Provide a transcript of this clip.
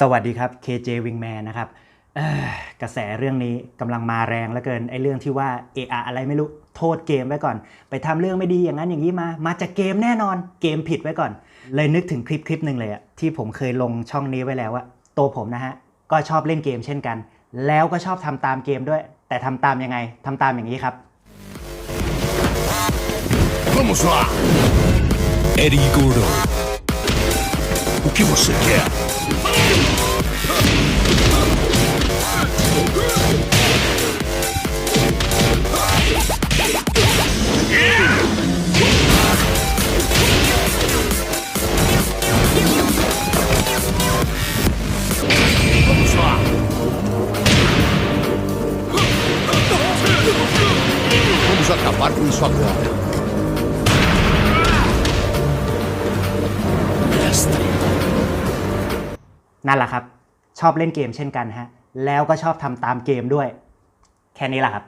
สวัสดีครับ KJ Wingman นะครับกระแสเรื่องนี้กำลังมาแรงเหลือเกินไอ้เรื่องที่ว่าเอะอะอะไรไม่รู้โทษเกมไว้ก่อน ไปทำเรื่องไม่ดีอย่างนั้นอย่างนี้มา มาจากเกมแน่นอนเกมผิดไว้ก่อน เลยนึกถึงคลิปคลิปหนึ่งเลยอะที่ผมเคยลงช่องนี้ไว้แล้วว่าตัวผมนะฮะ ก็ชอบเล่นเกมเช่นกัน แล้วก็ชอบทำตามเกมด้วย แต่ทำตามยังไงทำตามอย่างนี้ครับ Vamos lá! Eddie Gordo. O que você quer? Vamos acabar com isso agora. นั่นแหละครับ ชอบเล่นเกมเช่นกันฮะแล้วก็ชอบทำตามเกมด้วย แค่นี้แหละครับ